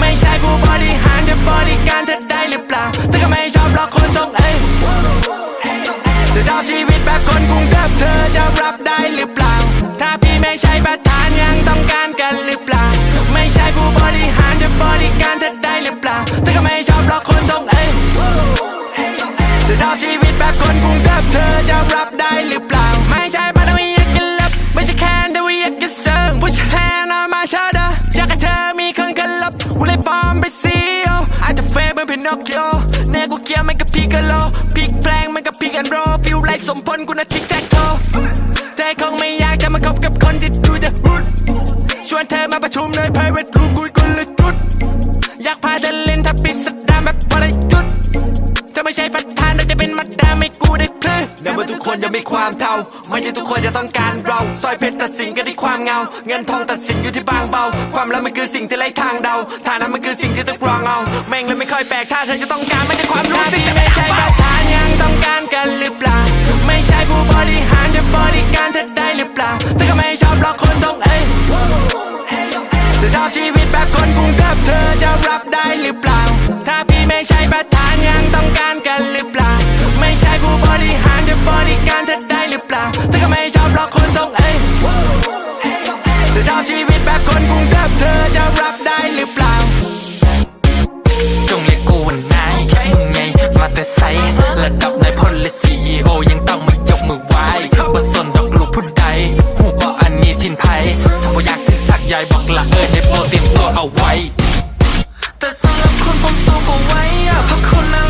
ไม่ใช่ผู้บริหารจะบริการเธอได้หรือเปล่าเธอก็ไม่ชอบหรอกคนทรงเอ้ยจะชอบชีวิตแบบคนกรุงเทพเธอจะรับ อกโอแน่กูเคียวมันกับพีกะโลพีกแปลงมันกับพีกันโรฟิวไรสมพลกูนะทิกแท็กโทแต่คงไม่อยากจะมาคบกับคนที่ดูจะรุดชวนเธอมาประชุมใน private room ในเมื่อทุกคนยังมีความเท่า ไม่ใช่ทุกคนจะต้องการเราสร้อยเพชรตัดสินกันที่ความเงา เงินทองตัดสินอยู่ที่บางเบา ความรักมันคือสิ่งที่ไร้ทางเดาฐานะมันคือสิ่งที่ต้องกรองเอา แม่งเลยไม่ค่อยแปลกถ้าเธอจะต้องการไม่ใช่ความรู้สึกแต่ไม่ใช่ประธานยังต้องการกันหรือเปล่า ไม่ใช่ผู้บริหารจะบริการเธอได้หรือเปล่าเธอก็ไม่ชอบหรอกคนทรงเอ้ยเธอชอบชีวิตแบบคนกรุงเทพเธอจะรับได้หรือเปล่า ถ้าพี่ไม่ใช่ประธานยัง และซีโอยังต้องมายกมือไหว้บ่สนดอกลูกผู้ใดหูบ่อันนี้ทินไพถ้าบ่อยากถึงสักใหญ่บอกละเออให้โปรเตรียมตัวเอาไว้ แต่สำหรับคุณผมสู้ก็ไว้อะเพราะคุณน่ารักเกิน